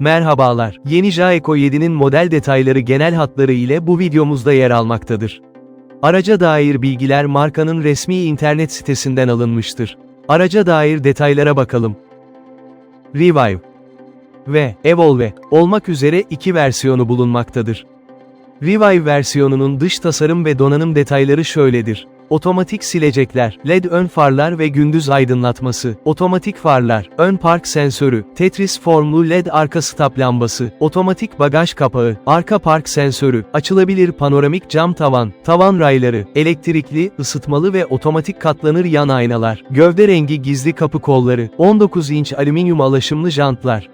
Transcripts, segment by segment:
Merhabalar, yeni Jaeco 7'nin model detayları genel hatları ile bu videomuzda yer almaktadır. Araca dair bilgiler markanın resmi internet sitesinden alınmıştır. Araca dair detaylara bakalım. Revive ve Evolve olmak üzere iki versiyonu bulunmaktadır. Revive versiyonunun dış tasarım ve donanım detayları şöyledir. Otomatik silecekler, LED ön farlar ve gündüz aydınlatması, otomatik farlar, ön park sensörü, Tetris formlu LED arka stop lambası, otomatik bagaj kapağı, arka park sensörü, açılabilir panoramik cam tavan, tavan rayları, elektrikli, ısıtmalı ve otomatik katlanır yan aynalar, gövde rengi gizli kapı kolları, 19 inç alüminyum alaşımlı jantlar.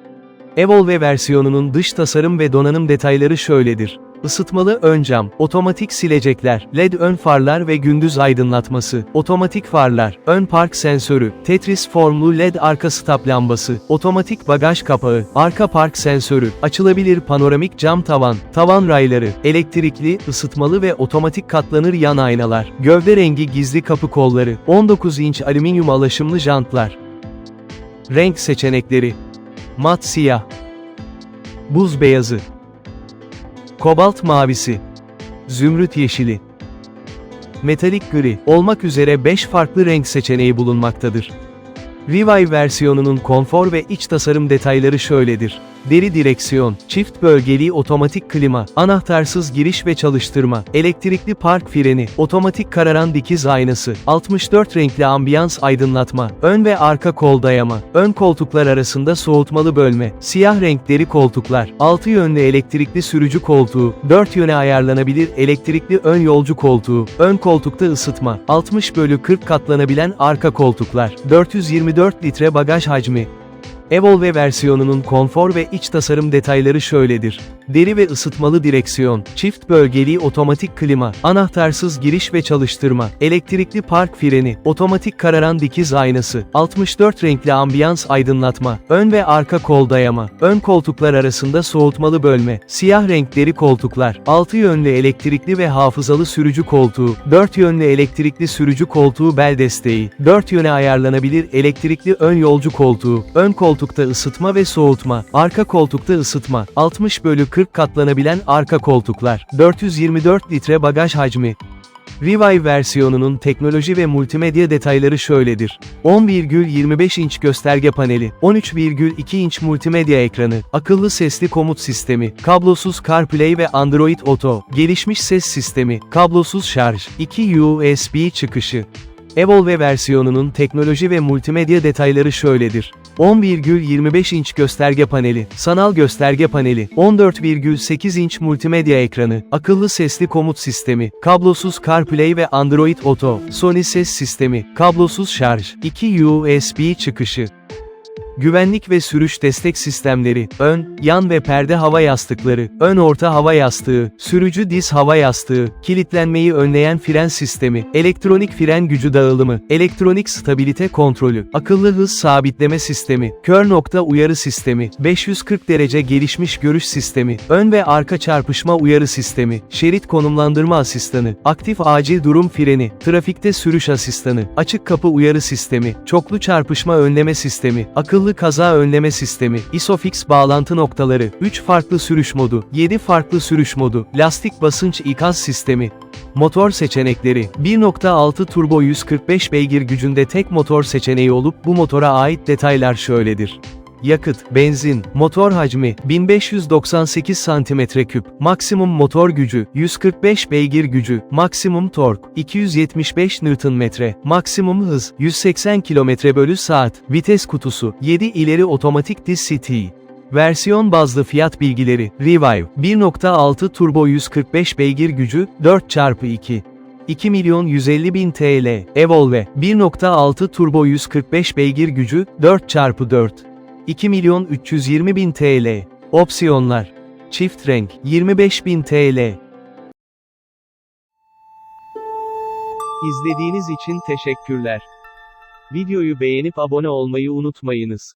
Evolve versiyonunun dış tasarım ve donanım detayları şöyledir. Isıtmalı ön cam, otomatik silecekler, LED ön farlar ve gündüz aydınlatması, otomatik farlar, ön park sensörü, Tetris formlu LED arka stop lambası, otomatik bagaj kapağı, arka park sensörü, açılabilir panoramik cam tavan, tavan rayları, elektrikli, ısıtmalı ve otomatik katlanır yan aynalar, gövde rengi gizli kapı kolları, 19 inç alüminyum alaşımlı jantlar. Renk seçenekleri. Mat siyah. Buz beyazı Kobalt mavisi Zümrüt yeşili Metalik gri olmak üzere 5 farklı renk seçeneği bulunmaktadır. Revive versiyonunun konfor ve iç tasarım detayları şöyledir. Deri direksiyon, çift bölgeli otomatik klima, anahtarsız giriş ve çalıştırma, elektrikli park freni, otomatik kararan dikiz aynası, 64 renkli ambiyans aydınlatma, ön ve arka kol dayama, ön koltuklar arasında soğutmalı bölme, siyah renkleri koltuklar, 6 yönlü elektrikli sürücü koltuğu, 4 yöne ayarlanabilir elektrikli ön yolcu koltuğu, ön koltukta ısıtma, 60 bölü 40 katlanabilen arka koltuklar, 424 litre bagaj hacmi, Evolve versiyonunun konfor ve iç tasarım detayları şöyledir. Deri ve ısıtmalı direksiyon, çift bölgeli otomatik klima, anahtarsız giriş ve çalıştırma, elektrikli park freni, otomatik kararan dikiz aynası, 64 renkli ambiyans aydınlatma, ön ve arka kol dayama, ön koltuklar arasında soğutmalı bölme, siyah renkleri koltuklar, 6 yönlü elektrikli ve hafızalı sürücü koltuğu, 4 yönlü elektrikli sürücü koltuğu bel desteği, 4 yöne ayarlanabilir elektrikli ön yolcu koltuğu, ön koltukta ısıtma ve soğutma, arka koltukta ısıtma, 60 bölü 40 katlanabilen arka koltuklar, 424 litre bagaj hacmi. Revive versiyonunun teknoloji ve multimedya detayları şöyledir. 10,25 inç gösterge paneli, 13,2 inç multimedya ekranı, akıllı sesli komut sistemi, kablosuz CarPlay ve Android Auto, gelişmiş ses sistemi, kablosuz şarj, 2 USB çıkışı. Evolve versiyonunun teknoloji ve multimedya detayları şöyledir. 10,25 inç gösterge paneli, sanal gösterge paneli, 14,8 inç multimedya ekranı, akıllı sesli komut sistemi, kablosuz CarPlay ve Android Auto, Sony ses sistemi, kablosuz şarj, 2 USB çıkışı. Güvenlik ve sürüş destek sistemleri, ön, yan ve perde hava yastıkları, ön orta hava yastığı, sürücü diz hava yastığı, kilitlenmeyi önleyen fren sistemi, elektronik fren gücü dağılımı, elektronik stabilite kontrolü, akıllı hız sabitleme sistemi, kör nokta uyarı sistemi, 540 derece gelişmiş görüş sistemi, ön ve arka çarpışma uyarı sistemi, şerit konumlandırma asistanı, aktif acil durum freni, trafikte sürüş asistanı, açık kapı uyarı sistemi, çoklu çarpışma önleme sistemi, akıllı kaza önleme sistemi, ISOFIX bağlantı noktaları, 3 farklı sürüş modu, 7 farklı sürüş modu, lastik basınç ikaz sistemi, Motor seçenekleri, 1.6 turbo 145 beygir gücünde tek motor seçeneği olup bu motora ait detaylar şöyledir. Yakıt, benzin, motor hacmi, 1598 cm3, maksimum motor gücü, 145 beygir gücü, maksimum tork, 275 Nm, maksimum hız, 180 km bölü saat, vites kutusu, 7 ileri otomatik diz CT. Versiyon bazlı fiyat bilgileri, Revive, 1.6 turbo 145 beygir gücü, 4x2. 2 milyon 150 bin TL, Evolve, 1.6 turbo 145 beygir gücü, 4x4. 2 milyon 320 bin TL. Opsiyonlar. Çift renk, 25 bin TL. İzlediğiniz için teşekkürler. Videoyu beğenip abone olmayı unutmayınız.